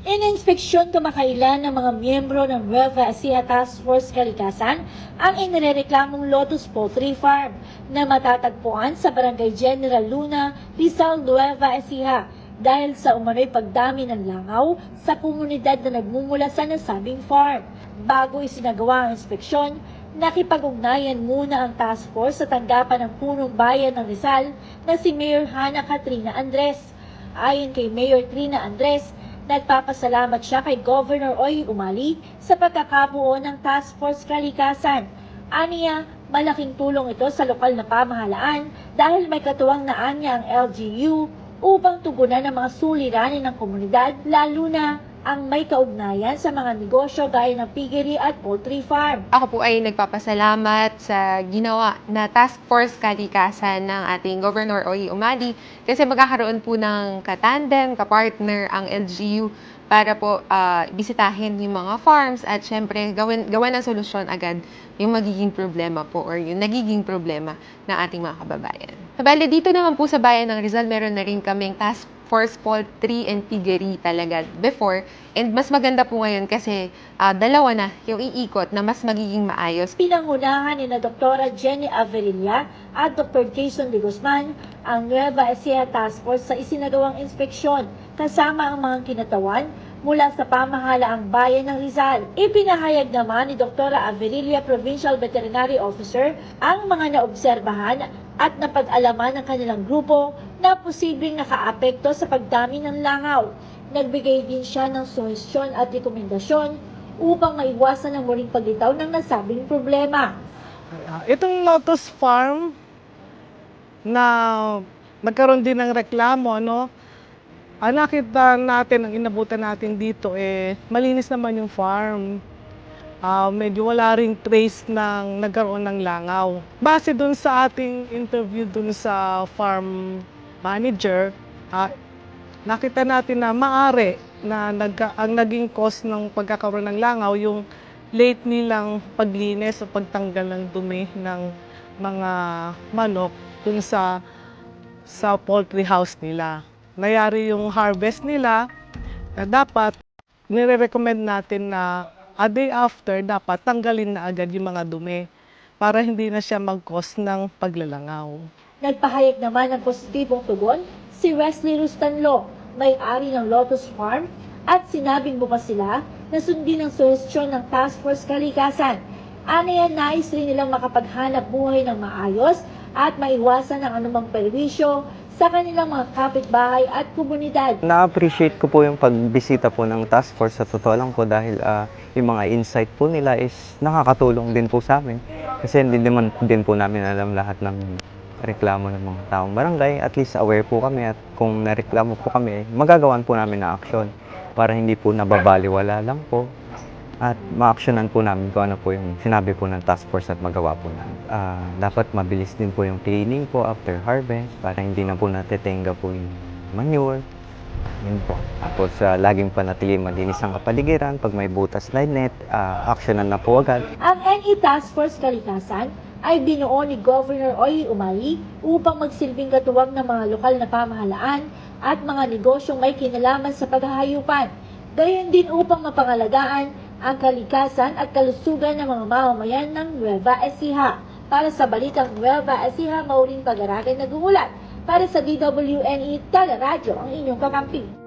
Ininspeksyon kamakailan ng mga miyembro ng Nueva Ecija Task Force Kalikasan ang inireklamong Lotus Poultry Farm na matatagpuan sa Barangay General Luna, Rizal, Nueva Ecija dahil sa umano'y pagdami ng langaw sa komunidad na nagmumula sa nasabing farm. Bago isinagawa ang inspeksyon, nakipag-ugnayan muna ang task force sa tanggapan ng punong bayan ng Rizal na si Mayor Hana Katrina Andres. Ayon kay Mayor Trina Andres, nagpapasalamat siya kay Governor Oy Umali sa pagkakabuo ng Task Force Kalikasan. Aniya, malaking tulong ito sa lokal na pamahalaan dahil may katuwang na anya ang LGU upang tugunan ang mga suliranin ng komunidad lalo na ang may kaugnayan sa mga negosyo gaya ng piggery at poultry farm. Ako po ay nagpapasalamat sa ginawa na task force kalikasan ng ating Governor Oy Umali kasi magkakaroon po ng katandem, kapartner ang LGU para po ah, bisitahin yung mga farms at syempre gawin, gawan ng solusyon agad yung magiging problema po or yung nagiging problema ng ating mga kababayan. Bale, dito naman po sa bayan ng Rizal, meron na rin kaming task force poultry and piggery talaga before. And mas maganda po ngayon kasi ah, dalawa na yung iikot na mas magiging maayos. Pinangunahan ni na Dr. Jenny Averilla at Dr. Jason de Guzman ang Nueva Ecija Task Force sa isinagawang inspeksyon kasama ang mga kinatawan mula sa pamahalaang bayan ng Rizal. Ipinahayag naman ni Dr. Averilla Provincial Veterinary Officer ang mga naobserbahan at napag-alaman ng kanilang grupo na posibleng nakaapekto sa pagdami ng langaw. Nagbigay din siya ng suhestyon at rekomendasyon upang maiwasan ang muling paglitaw ng nasabing problema. Ah, Itong Lotus Farm na nagkaroon din ng reklamo, no? Ang nakita natin, ang inabutan natin dito, eh, malinis naman yung farm. Ah, medyo wala ring trace ng nagkaroon ng langaw. Base dun sa ating interview dun sa farm manager, ah, nakita natin na maari na nagka, ang naging cause ng pagkakaroon ng langaw yung late nilang paglinis o pagtanggal ng dumi ng mga manok dun sa sa poultry house nila. Nayari yung harvest nila, na dapat nire-recommend natin na a day after dapat tanggalin na agad yung mga dumi para hindi na siya mag-cause ng paglalangaw. Nagpahayag naman ng positibong tugon si Wesley Rustanlo, may-ari ng Lotus Farm, at sinabing bukas sila na sundin ang suhestyon ng Task Force Kalikasan. Yan, nais rin nilang makapaghanap buhay ng maayos at maiwasan ang anumang perwisyo sa kanilang mga kapitbahay at komunidad. Na-appreciate ko po yung pagbisita po ng task force sa totoo lang po dahil ah, yung mga insight po nila is nakakatulong din po sa amin. Kasi hindi naman din po namin alam lahat ng reklamo ng mga taong barangay. At least aware po kami at kung nareklamo po kami, magagawan po namin na aksyon para hindi po nababaliwala lang po at ma-actionan po namin kung ano po yung sinabi po ng task force at magawa po namin. Ah, dapat mabilis din po yung cleaning po after harvest para hindi na po natetenga po yung manure. Yun po. Tapos ah, laging panatili malinis ang kapaligiran. Pag may butas na net, ah, actionan na po agad. Ang NE Task Force Kalikasan ay binuo ni Governor Oy Umali upang magsilbing katuwang ng mga lokal na pamahalaan at mga negosyong may kinalaman sa paghahayupan. Gayon din upang mapangalagaan ang kalikasan at kalusugan ng mga mamamayan ng Nueva Ecija. Para sa Balitang Nueva Ecija, Maureen Pagaragan nag-uulat. Para sa DWNE Teleradyo, ang inyong kakampi.